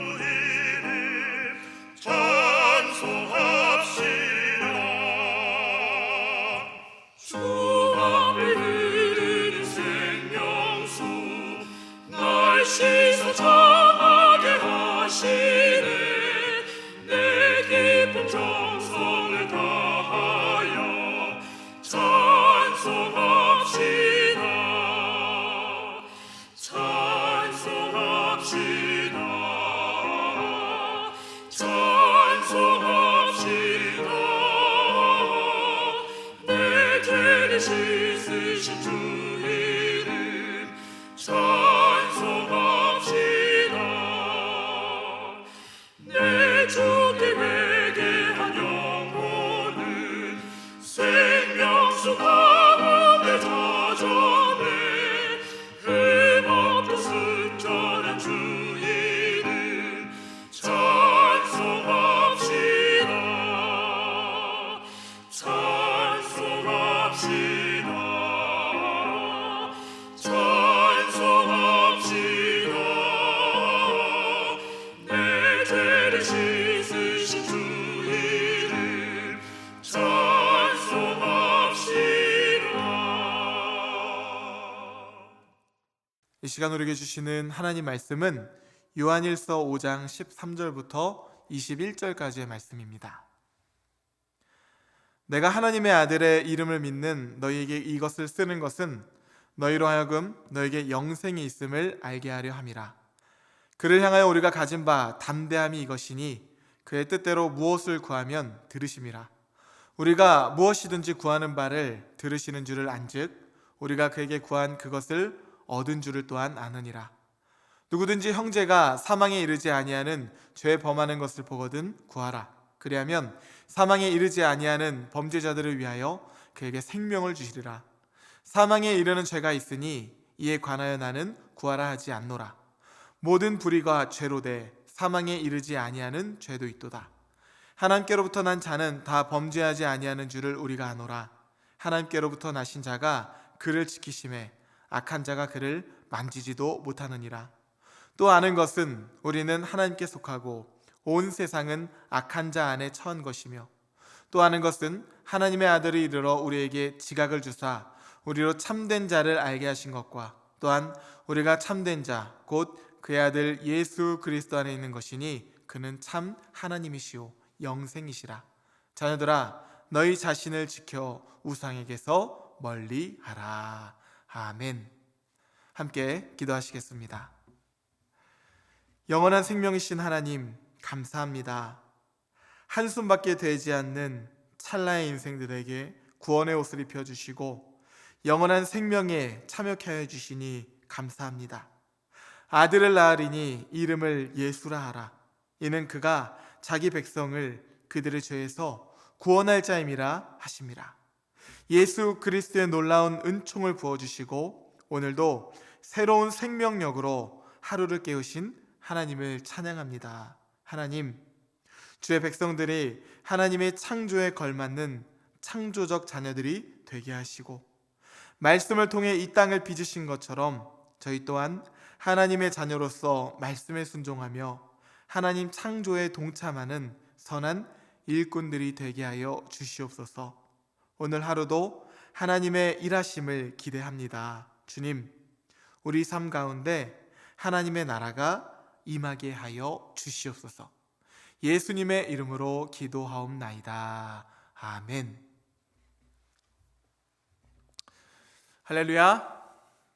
you. 이 시간 우리에게 주시는 하나님 말씀은 요한일서 5장 13절부터 21절까지의 말씀입니다. 내가 하나님의 아들의 이름을 믿는 너희에게 이것을 쓰는 것은 너희로 하여금 너에게 영생이 있음을 알게 하려 함이라. 그를 향하여 우리가 가진 바 담대함이 이것이니 그의 뜻대로 무엇을 구하면 들으심이라. 우리가 무엇이든지 구하는 바를 들으시는 줄을 안즉 우리가 그에게 구한 그것을 얻은 줄을 또한 아느니라. 누구든지 형제가 사망에 이르지 아니하는 죄 범하는 것을 보거든 구하라. 그리하면 사망에 이르지 아니하는 범죄자들을 위하여 그에게 생명을 주시리라. 사망에 이르는 죄가 있으니 이에 관하여 나는 구하라 하지 않노라. 모든 불의가 죄로 돼 사망에 이르지 아니하는 죄도 있도다. 하나님께로부터 난 자는 다 범죄하지 아니하는 줄을 우리가 아노라. 하나님께로부터 나신 자가 그를 지키심에 악한 자가 그를 만지지도 못하느니라. 또 아는 것은 우리는 하나님께 속하고 온 세상은 악한 자 안에 처한 것이며 또 아는 것은 하나님의 아들이 이르러 우리에게 지각을 주사 우리로 참된 자를 알게 하신 것과 또한 우리가 참된 자 곧 그의 아들 예수 그리스도 안에 있는 것이니 그는 참 하나님이시오 영생이시라 자녀들아 너희 자신을 지켜 우상에게서 멀리 하라 아멘 함께 기도하시겠습니다. 영원한 생명이신 하나님, 감사합니다. 한숨밖에 되지 않는 찰나의 인생들에게 구원의 옷을 입혀주시고 영원한 생명에 참여케 하여 주시니 감사합니다. 아들을 낳으리니 이름을 예수라 하라. 이는 그가 자기 백성을 그들의 죄에서 구원할 자임이라 하심이라. 예수 그리스도의 놀라운 은총을 부어주시고 오늘도 새로운 생명력으로 하루를 깨우신 하나님을 찬양합니다. 하나님, 주의 백성들이 하나님의 창조에 걸맞는 창조적 자녀들이 되게 하시고 말씀을 통해 이 땅을 빚으신 것처럼 저희 또한 하나님의 자녀로서 말씀에 순종하며 하나님 창조에 동참하는 선한 일꾼들이 되게 하여 주시옵소서. 오늘 하루도 하나님의 일하심을 기대합니다. 주님, 우리 삶 가운데 하나님의 나라가 임하게 하여 주시옵소서. 예수님의 이름으로 기도하옵나이다. 아멘. 할렐루야.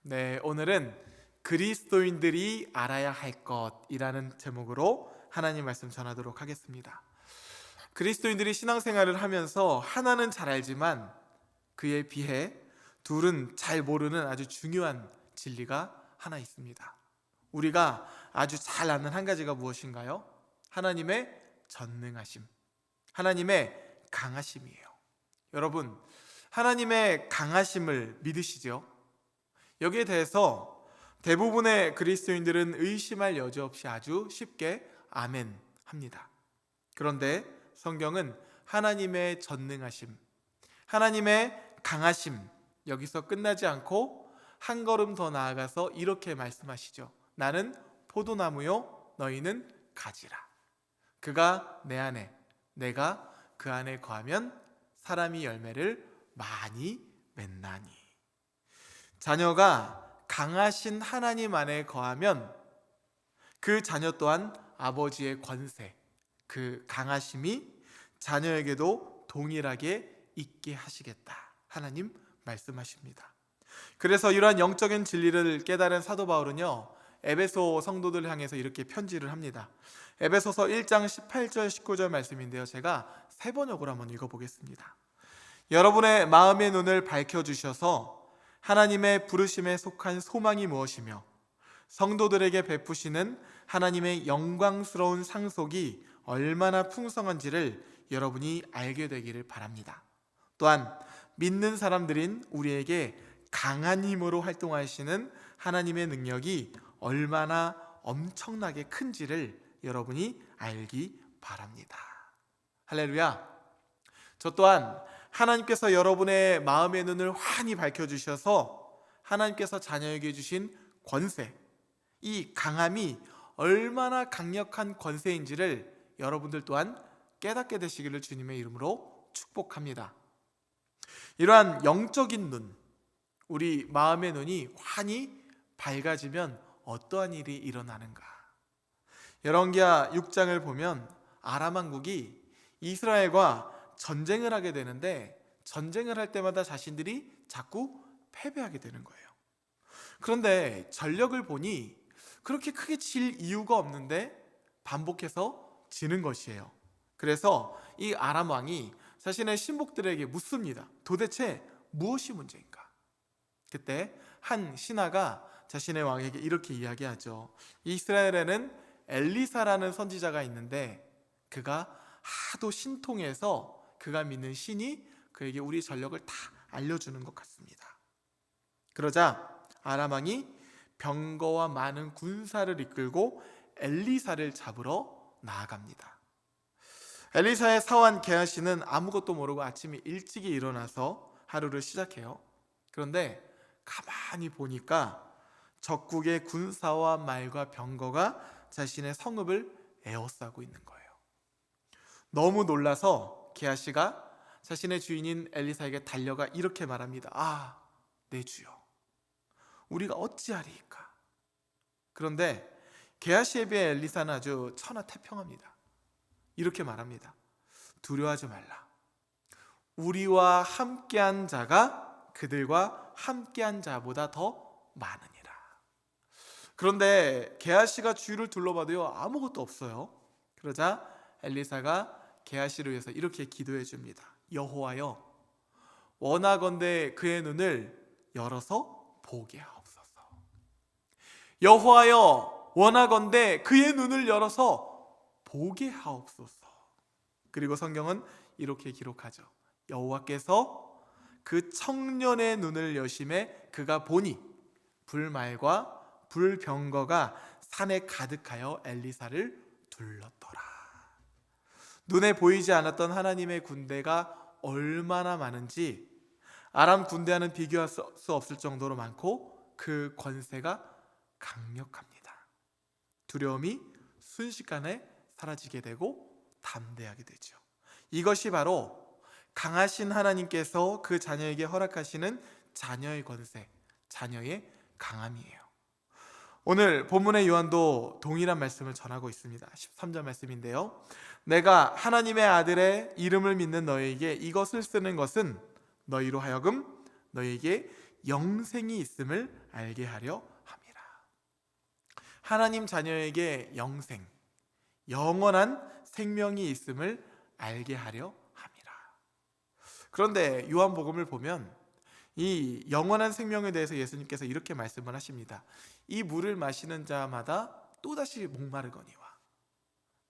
네, 오늘은 그리스도인들이 알아야 할 것이라는 제목으로 하나님 말씀 전하도록 하겠습니다. 그리스도인들이 신앙생활을 하면서 하나는 잘 알지만 그에 비해 둘은 잘 모르는 아주 중요한 진리가 하나 있습니다. 우리가 아주 잘 아는 한 가지가 무엇인가요? 하나님의 전능하심, 하나님의 강하심이에요. 여러분, 하나님의 강하심을 믿으시죠? 여기에 대해서 대부분의 그리스도인들은 의심할 여지 없이 아주 쉽게 아멘 합니다. 그런데 성경은 하나님의 전능하심, 하나님의 강하심 여기서 끝나지 않고 한 걸음 더 나아가서 이렇게 말씀하시죠. 나는 포도나무요, 너희는 가지라. 그가 내 안에, 내가 그 안에 거하면 사람이 열매를 많이 맺나니. 자녀가 강하신 하나님 안에 거하면 그 자녀 또한 아버지의 권세, 그 강하심이 자녀에게도 동일하게 있게 하시겠다. 하나님 말씀하십니다. 그래서 이러한 영적인 진리를 깨달은 사도 바울은요. 에베소 성도들 향해서 이렇게 편지를 합니다. 에베소서 1장 18절 19절 말씀인데요. 제가 세 번역으로 한번 읽어 보겠습니다. 여러분의 마음의 눈을 밝혀 주셔서 하나님의 부르심에 속한 소망이 무엇이며 성도들에게 베푸시는 하나님의 영광스러운 상속이 얼마나 풍성한지를 여러분이 알게 되기를 바랍니다. 또한 믿는 사람들인 우리에게 강한 힘으로 활동하시는 하나님의 능력이 얼마나 엄청나게 큰지를 여러분이 알기 바랍니다. 할렐루야. 저 또한 하나님께서 여러분의 마음의 눈을 환히 밝혀주셔서 하나님께서 자녀에게 주신 권세, 이 강함이 얼마나 강력한 권세인지를 여러분들 또한 깨닫게 되시기를 주님의 이름으로 축복합니다. 이러한 영적인 눈, 우리 마음의 눈이 환히 밝아지면 어떠한 일이 일어나는가? 열왕기하 6장을 보면 아람 왕국이 이스라엘과 전쟁을 하게 되는데 전쟁을 할 때마다 자신들이 자꾸 패배하게 되는 거예요. 그런데 전력을 보니 그렇게 크게 질 이유가 없는데 반복해서 지는 것이에요. 그래서 이 아람 왕이 자신의 신복들에게 묻습니다. 도대체 무엇이 문제인가? 그때 한 신하가 자신의 왕에게 이렇게 이야기하죠. 이스라엘에는 엘리사라는 선지자가 있는데 그가 하도 신통해서 그가 믿는 신이 그에게 우리 전력을 다 알려주는 것 같습니다. 그러자 아람 왕이 병거와 많은 군사를 이끌고 엘리사를 잡으러 나아갑니다. 엘리사의 사환 게하시는 아무것도 모르고 아침에 일찍이 일어나서 하루를 시작해요. 그런데 가만히 보니까 적국의 군사와 말과 병거가 자신의 성읍을 에워싸고 있는 거예요. 너무 놀라서 게하시가 자신의 주인인 엘리사에게 달려가 이렇게 말합니다. 아, 내 주여. 우리가 어찌하리이까? 그런데 게하시에 비해 엘리사는 아주 천하태평합니다. 이렇게 말합니다. 두려워하지 말라. 우리와 함께한 자가 그들과 함께한 자보다 더 많으니라. 그런데 게하시가 주위를 둘러봐도요 아무것도 없어요. 그러자 엘리사가 게하시를 위해서 이렇게 기도해 줍니다. 여호와여 원하건대 그의 눈을 열어서 보게 하옵소서. 여호와여 원하건대 그의 눈을 열어서 보게 하옵소서. 그리고 성경은 이렇게 기록하죠. 여호와께서 그 청년의 눈을 여심해 그가 보니 불말과 불병거가 산에 가득하여 엘리사를 둘렀더라. 눈에 보이지 않았던 하나님의 군대가 얼마나 많은지 아람 군대와는 비교할 수 없을 정도로 많고 그 권세가 강력합니다. 두려움이 순식간에 사라지게 되고 담대하게 되죠. 이것이 바로 강하신 하나님께서 그 자녀에게 허락하시는 자녀의 권세, 자녀의 강함이에요. 오늘 본문의 요한도 동일한 말씀을 전하고 있습니다. 13절 말씀인데요. 내가 하나님의 아들의 이름을 믿는 너에게 이것을 쓰는 것은 너희로 하여금 너에게 영생이 있음을 알게 하려. 하나님 자녀에게 영생, 영원한 생명이 있음을 알게 하려 함이라. 그런데 요한복음을 보면 이 영원한 생명에 대해서 예수님께서 이렇게 말씀을 하십니다. 이 물을 마시는 자마다 또다시 목마르거니와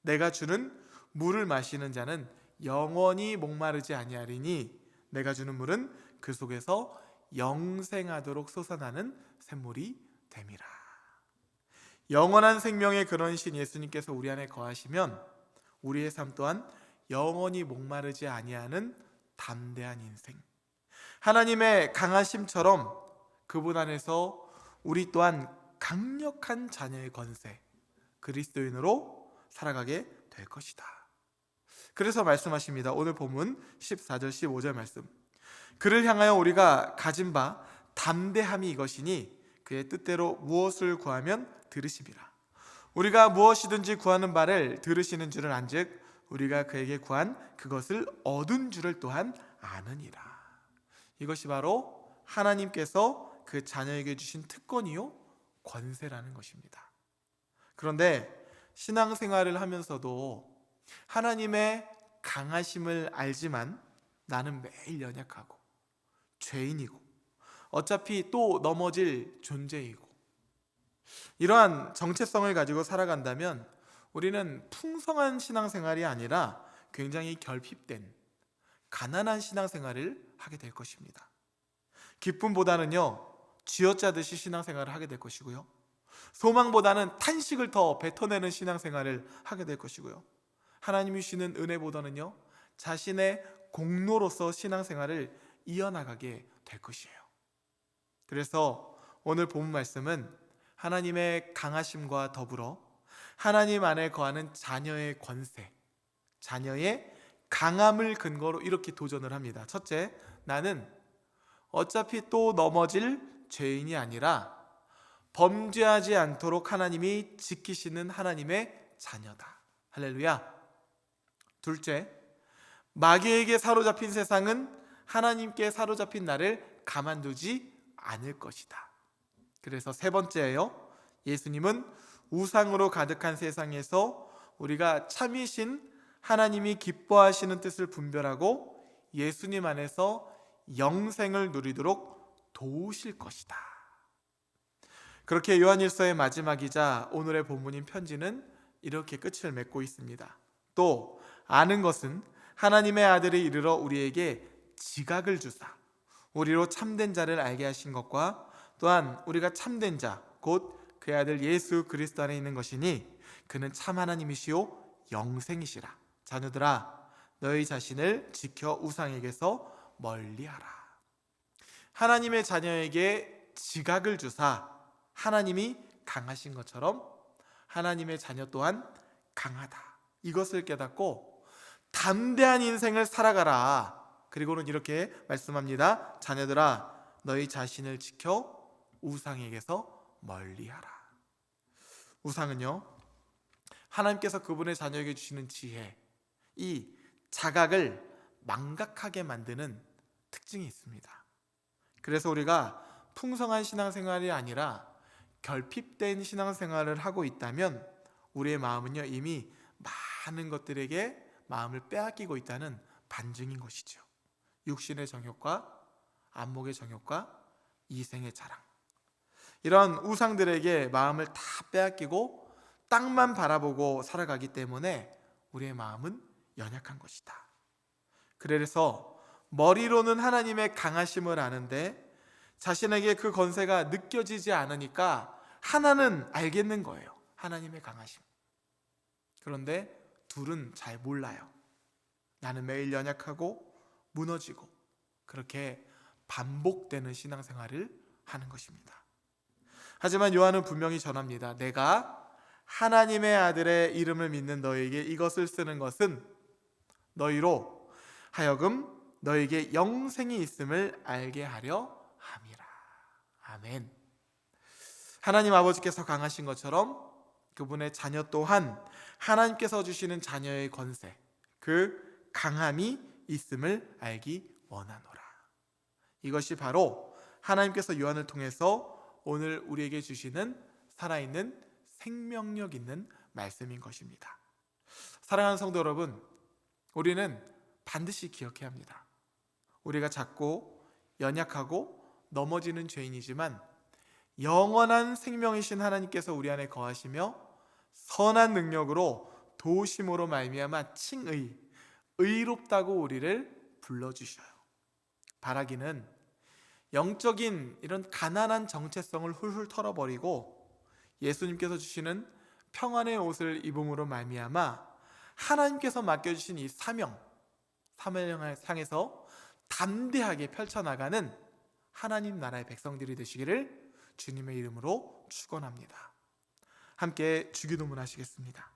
내가 주는 물을 마시는 자는 영원히 목마르지 아니하리니 내가 주는 물은 그 속에서 영생하도록 솟아나는 샘물이 됨이라. 영원한 생명의 그런 신 예수님께서 우리 안에 거하시면 우리의 삶 또한 영원히 목마르지 아니하는 담대한 인생. 하나님의 강하심처럼 그분 안에서 우리 또한 강력한 자녀의 권세, 그리스도인으로 살아가게 될 것이다. 그래서 말씀하십니다. 오늘 본문 14절 15절 말씀. 그를 향하여 우리가 가진 바 담대함이 이것이니 그의 뜻대로 무엇을 구하면 들으심이라. 우리가 무엇이든지 구하는 바를 들으시는 줄을 안즉 우리가 그에게 구한 그것을 얻은 줄을 또한 아느니라. 이것이 바로 하나님께서 그 자녀에게 주신 특권이요 권세라는 것입니다. 그런데 신앙생활을 하면서도 하나님의 강하심을 알지만 나는 매일 연약하고 죄인이고 어차피 또 넘어질 존재이고 이러한 정체성을 가지고 살아간다면 우리는 풍성한 신앙생활이 아니라 굉장히 결핍된 가난한 신앙생활을 하게 될 것입니다. 기쁨보다는요 쥐어짜듯이 신앙생활을 하게 될 것이고요. 소망보다는 탄식을 더 뱉어내는 신앙생활을 하게 될 것이고요. 하나님이 주시는 은혜보다는요 자신의 공로로서 신앙생활을 이어나가게 될 것이에요. 그래서 오늘 본 말씀은 하나님의 강하심과 더불어 하나님 안에 거하는 자녀의 권세, 자녀의 강함을 근거로 이렇게 도전을 합니다. 첫째, 나는 어차피 또 넘어질 죄인이 아니라 범죄하지 않도록 하나님이 지키시는 하나님의 자녀다. 할렐루야. 둘째, 마귀에게 사로잡힌 세상은 하나님께 사로잡힌 나를 가만두지 않을 것이다. 그래서 세 번째예요. 예수님은 우상으로 가득한 세상에서 우리가 참이신 하나님이 기뻐하시는 뜻을 분별하고 예수님 안에서 영생을 누리도록 도우실 것이다. 그렇게 요한일서의 마지막이자 오늘의 본문인 편지는 이렇게 끝을 맺고 있습니다. 또 아는 것은 하나님의 아들이 이르러 우리에게 지각을 주사 우리로 참된 자를 알게 하신 것과 또한 우리가 참된 자 곧 그의 아들 예수 그리스도 안에 있는 것이니 그는 참 하나님이시요 영생이시라. 자녀들아 너희 자신을 지켜 우상에게서 멀리하라. 하나님의 자녀에게 지각을 주사 하나님이 강하신 것처럼 하나님의 자녀 또한 강하다. 이것을 깨닫고 담대한 인생을 살아가라 그리고는 이렇게 말씀합니다 자녀들아 너희 자신을 지켜 우상에게서 멀리하라. 우상은요, 하나님께서 그분의 자녀에게 주시는 지혜, 이 자각을 망각하게 만드는 특징이 있습니다. 그래서 우리가 풍성한 신앙생활이 아니라 결핍된 신앙생활을 하고 있다면 우리의 마음은요 이미 많은 것들에게 마음을 빼앗기고 있다는 반증인 것이죠. 육신의 정욕과 안목의 정욕과 이생의 자랑 이런 우상들에게 마음을 다 빼앗기고 땅만 바라보고 살아가기 때문에 우리의 마음은 연약한 것이다. 그래서 머리로는 하나님의 강하심을 아는데 자신에게 그 건세가 느껴지지 않으니까 하나는 알겠는 거예요. 하나님의 강하심. 그런데 둘은 잘 몰라요. 나는 매일 연약하고 무너지고 그렇게 반복되는 신앙생활을 하는 것입니다. 하지만 요한은 분명히 전합니다. 내가 하나님의 아들의 이름을 믿는 너에게 이것을 쓰는 것은 너희로 하여금 너에게 영생이 있음을 알게 하려 함이라. 아멘. 하나님 아버지께서 강하신 것처럼 그분의 자녀 또한 하나님께서 주시는 자녀의 권세, 그 강함이 있음을 알기 원하노라. 이것이 바로 하나님께서 요한을 통해서 오늘 우리에게 주시는 살아있는 생명력 있는 말씀인 것입니다. 사랑하는 성도 여러분, 우리는 반드시 기억해야 합니다. 우리가 작고 연약하고 넘어지는 죄인이지만 영원한 생명이신 하나님께서 우리 안에 거하시며 선한 능력으로 도심으로 말미암아 칭의 의롭다고 우리를 불러 주셔요. 바라기는 영적인 이런 가난한 정체성을 훌훌 털어버리고 예수님께서 주시는 평안의 옷을 입음으로 말미암아 하나님께서 맡겨주신 이 사명, 사명을 향해서 담대하게 펼쳐나가는 하나님 나라의 백성들이 되시기를 주님의 이름으로 축원합니다. 함께 주기도문 하시겠습니다.